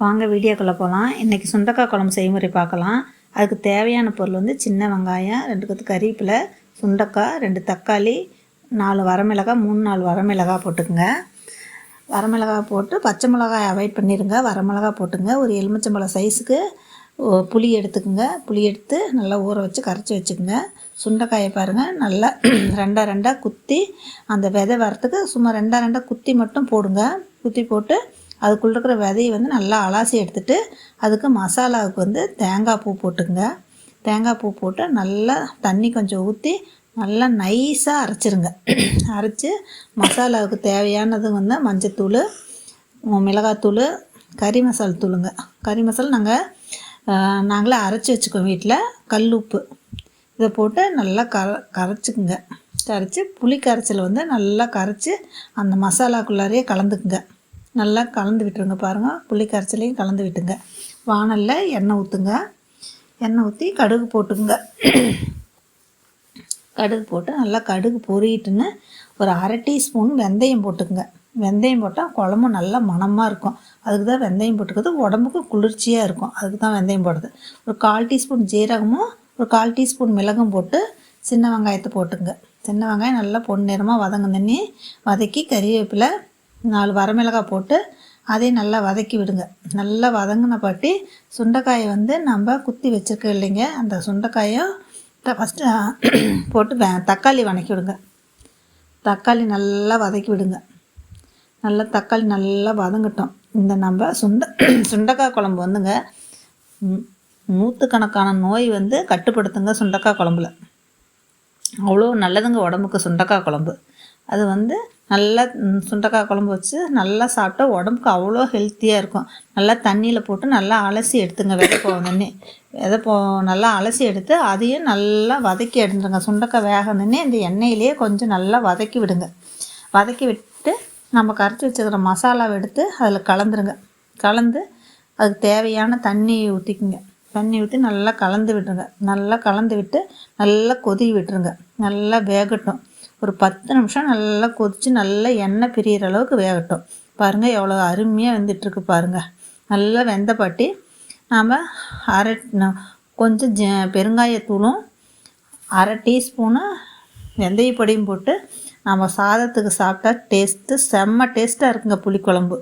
வாங்க வீடியோக்குள்ளே போகலாம் இன்றைக்கி சுண்டக்காய் குழம்பு செய்முறை பார்க்கலாம். அதுக்கு தேவையான பொருள் வந்து சின்ன வெங்காயம் ரெண்டு கொத்து கறிவேப்பிலை சுண்டக்காய் ரெண்டு தக்காளி நாலு வரமிளகாய் மூணு நாலு வரமிளகாய் போட்டுக்குங்க. வரமிளகாய் போட்டு பச்சை மிளகாய் அவாய்ட் பண்ணிடுங்க வரமிளகாய் போட்டுங்க. ஒரு எலுமிச்சம்பழம் சைஸுக்கு ஓ, புளி எடுத்துக்கோங்க. புளி எடுத்து நல்லா ஊற வச்சு கரைச்சி வச்சுக்கோங்க. சுண்டைக்காயை பாருங்கள் நல்லா ரெண்டாக ரெண்டாக குத்தி அந்த விதை வரத்துக்கு சும்மா ரெண்டாக ரெண்டாக குத்தி மட்டும் போடுங்க. குத்தி போட்டு அதுக்குள்ள இருக்கிற விதையை வந்து நல்லா அலாசி எடுத்துட்டு அதுக்கு மசாலாவுக்கு வந்து தேங்காய் பூ போட்டுங்க தேங்காய் பூ போட்டு நல்லா தண்ணி கொஞ்சம் ஊற்றி நல்லா நைஸாக அரைச்சிருங்க. அரைச்சி மசாலாவுக்கு தேவையானது வந்து மஞ்சத்தூள் மிளகாத்தூள் கறி மசால் தூளுங்க. கறி மசாலா நாங்கள் நாங்களே அரைச்சி வச்சுக்கோம் வீட்டில் கல் உப்பு. இதை போட்டு நல்லா கர கரைச்சிக்குங்க. கரைச்சி புளி கரைச்சல் வந்து நல்லா கரைச்சி அந்த மசாலாக்குள்ளாரையே கலந்துக்குங்க. நல்லா கலந்து விட்டுருங்க பாருங்கள் புளி கரைச்சலையும் கலந்து விட்டுங்க. வானலில் எண்ணெய் ஊற்றுங்க எண்ணெய் ஊற்றி கடுகு போட்டுங்க கடுகு போட்டு நல்லா கடுகு பொரியிட்டுன்னு ஒரு அரை டீஸ்பூன் வெந்தயம் போட்டுக்குங்க. வெந்தயம் போட்டால் குழம்பு நல்லா மணமாக இருக்கும். அதுக்கு தான் வெந்தயம் போட்டுக்கிறது. உடம்புக்கு குளிர்ச்சியாக இருக்கும். அதுக்கு தான் வெந்தயம் போடுறது. ஒரு கால் டீஸ்பூன் ஜீரகமும் ஒரு கால் டீஸ்பூன் மிளகும் போட்டு சின்ன வெங்காயத்தை போட்டுங்க சின்ன வெங்காயம் நல்லா பொன்னிறமாக வதங்க தண்ணி வதக்கி கறிவேப்பிலை நாலு வரமிளகாய் போட்டு அதையும் நல்லா வதக்கி விடுங்க. நல்லா வதங்கின பாட்டி சுண்டைக்காயை வந்து நம்ம குத்தி வச்சிருக்க இல்லைங்க. அந்த சுண்டைக்காயும் ஃபஸ்ட்டு போட்டு தக்காளி வதக்கி விடுங்க. தக்காளி நல்லா வதக்கி விடுங்க. நல்லா தக்காளி நல்லா வதங்கட்டும். இந்த நம்ம சுண்ட சுண்டக்காய் குழம்பு வந்துங்க நூற்றுக்கணக்கான நோய் வந்து கட்டுப்படுத்துங்க சுண்டக்காய் குழம்புல. அவ்வளோ நல்லதுங்க உடம்புக்கு சுண்டக்காய் குழம்பு. அது வந்து நல்லா சுண்டக்காய் குழம்பு வச்சு நல்லா சாப்பிட்டா உடம்புக்கு அவ்வளோ ஹெல்த்தியாக இருக்கும். நல்லா தண்ணியில் போட்டு நல்லா அலசி எடுத்துங்க விதை போகணுன்னே விதை போ நல்லா அலசி எடுத்து அதையும் நல்லா வதக்கி எடுத்துருங்க. சுண்டக்காய் வேகணுன்னே இந்த எண்ணெயிலேயே கொஞ்சம் நல்லா வதக்கி விடுங்க. வதக்கி விட்டு நம்ம கரைச்சி வச்சுக்கிற மசாலாவை எடுத்து அதில் கலந்துருங்க. கலந்து அதுக்கு தேவையான தண்ணி ஊற்றிக்குங்க தண்ணி ஊற்றி நல்லா கலந்து விட்டுருங்க. நல்லா கலந்து விட்டு நல்லா கொதி விட்டுருங்க. நல்லா வேகட்டும். ஒரு பத்து நிமிஷம் நல்லா கொதித்து நல்லா எண்ணெய் பிரியிற அளவுக்கு வேகட்டும். பாருங்கள் எவ்வளோ அருமையாக வெந்துட்டுருக்கு பாருங்கள் நல்லா வெந்த பாட்டி நாம் அரை கொஞ்சம் ஜ பெருங்காயத்தூளும் அரை டீஸ்பூனு வெந்தய பொடியும் போட்டு நம்ம சாதத்துக்கு சாப்பிட்டா டேஸ்ட்டு செம்ம டேஸ்ட்டாக இருக்குங்க புளிக்குழம்பு.